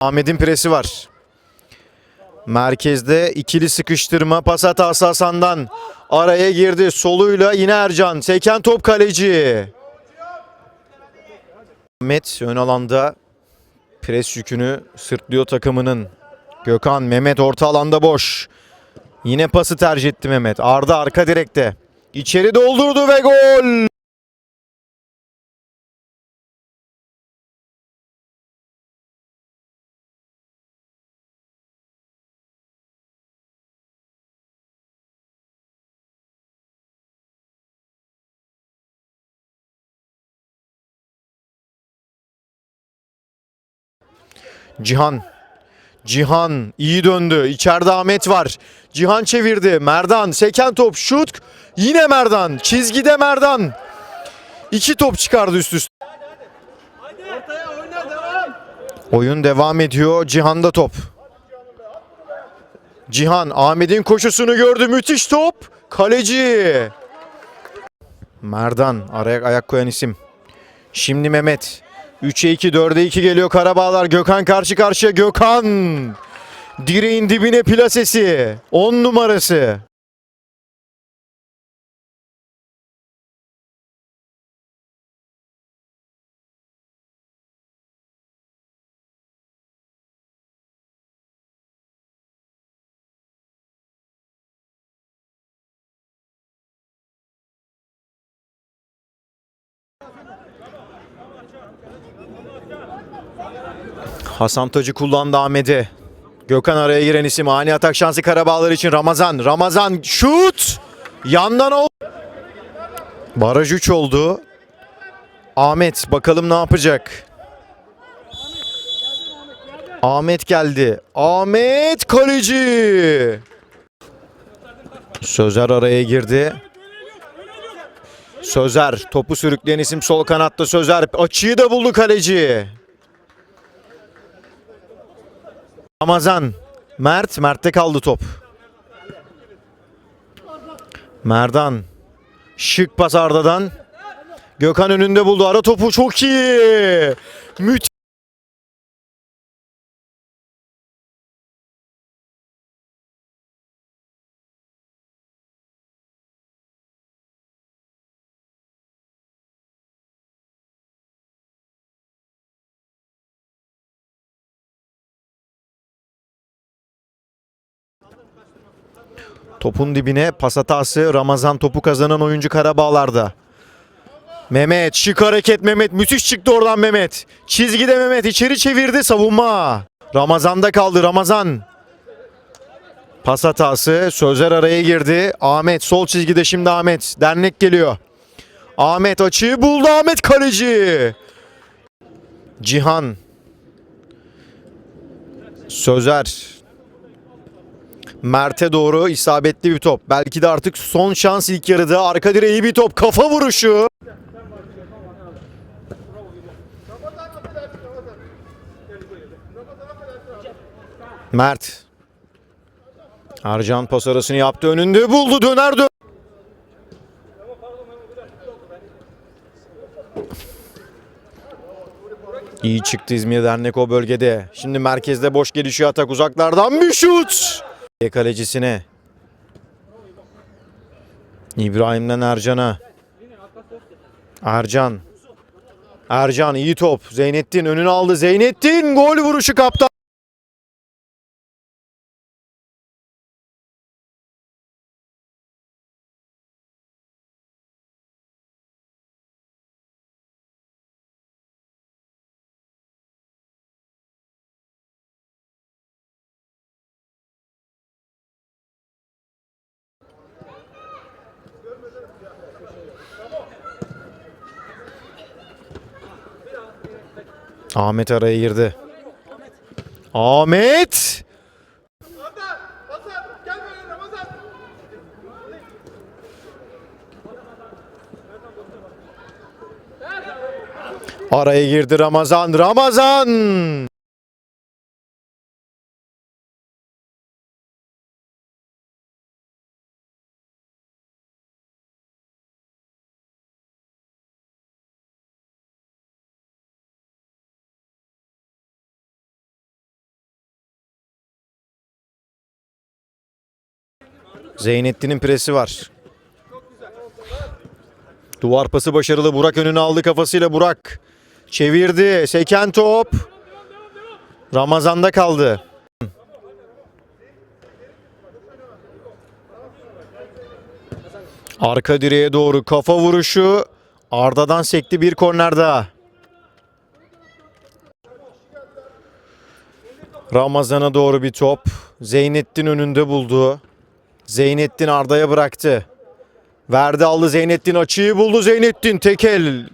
Ahmet'in presi var. Merkezde ikili sıkıştırma pas hatası Hasan'dan. Araya girdi soluyla yine Ercan. Seken top kaleci. Ahmet ön alanda pres yükünü sırtlıyor takımının. Gökhan Mehmet orta alanda boş. Yine pası tercih etti Mehmet. Arda arka direkte. İçeri doldurdu ve gol. Cihan. Cihan iyi döndü. İçeride Ahmet var. Cihan çevirdi. Merdan seken top şut. Yine Merdan. Çizgide Merdan. İki top çıkardı üst üste. Oyun devam ediyor. Cihan'da top. Cihan Ahmet'in koşusunu gördü. Müthiş top. Kaleci. Merdan araya ayak koyan isim. Şimdi Mehmet. 3'e 2, 4'e 2 geliyor Karabağlar. Gökhan karşı karşıya. Gökhan. Direğin dibine plasesi. 10 numarası. Hasan Tacı kullandı Ahmet'i. Gökhan araya giren isim. Ani atak şansı Karabağlar için Ramazan. Ramazan şut. Yandan ol. Baraj 3 oldu. Ahmet bakalım ne yapacak. Ahmet geldi. Ahmet kaleci. Sözer araya girdi. Sözer topu sürükleyen isim sol kanatta Sözer. Açıyı da buldu kaleci. Ramazan. Mert. Mert'te kaldı top. Merdan. Şık pas Arda'dan. Gökhan önünde buldu. Ara topu çok iyi. Müthiş. Topun dibine pas hatası Ramazan topu kazanan oyuncu Karabağlar'da. Mehmet şık hareket Mehmet müthiş çıktı oradan Mehmet. Çizgide Mehmet içeri çevirdi savunma. Ramazan'da kaldı Ramazan. Pas hatası Sözer araya girdi. Ahmet sol çizgide şimdi Ahmet. Dernek geliyor. Ahmet açıyı buldu Ahmet kaleci. Cihan. Sözer. Mert'e doğru isabetli bir top. Belki de artık son şans ilk yarıda. Arka direğe iyi bir top. Kafa vuruşu. Mert. Arcan pas arasını yaptı. Önünde buldu. Döner dön. İyi çıktı İzmir Dernek o bölgede. Şimdi merkezde boş gelişiyor atak uzaklardan bir şut. Kalecisine. İbrahim'den Ercan'a. Ercan. Ercan iyi top. Zeynettin önünü aldı. Zeynettin gol vuruşu kaptan. Ahmet araya girdi. Ahmet! Araya girdi Ramazan. Ramazan! Zeynettin'in presi var. Duvar pası başarılı. Burak önüne aldı kafasıyla Burak. Çevirdi. Seken top. Ramazan'da kaldı. Arka direğe doğru kafa vuruşu. Arda'dan sekti bir korner daha. Ramazan'a doğru bir top. Zeynettin önünde buldu. Zeynettin Arda'ya bıraktı. Verdi aldı Zeynettin açıyı buldu Zeynettin. Tekel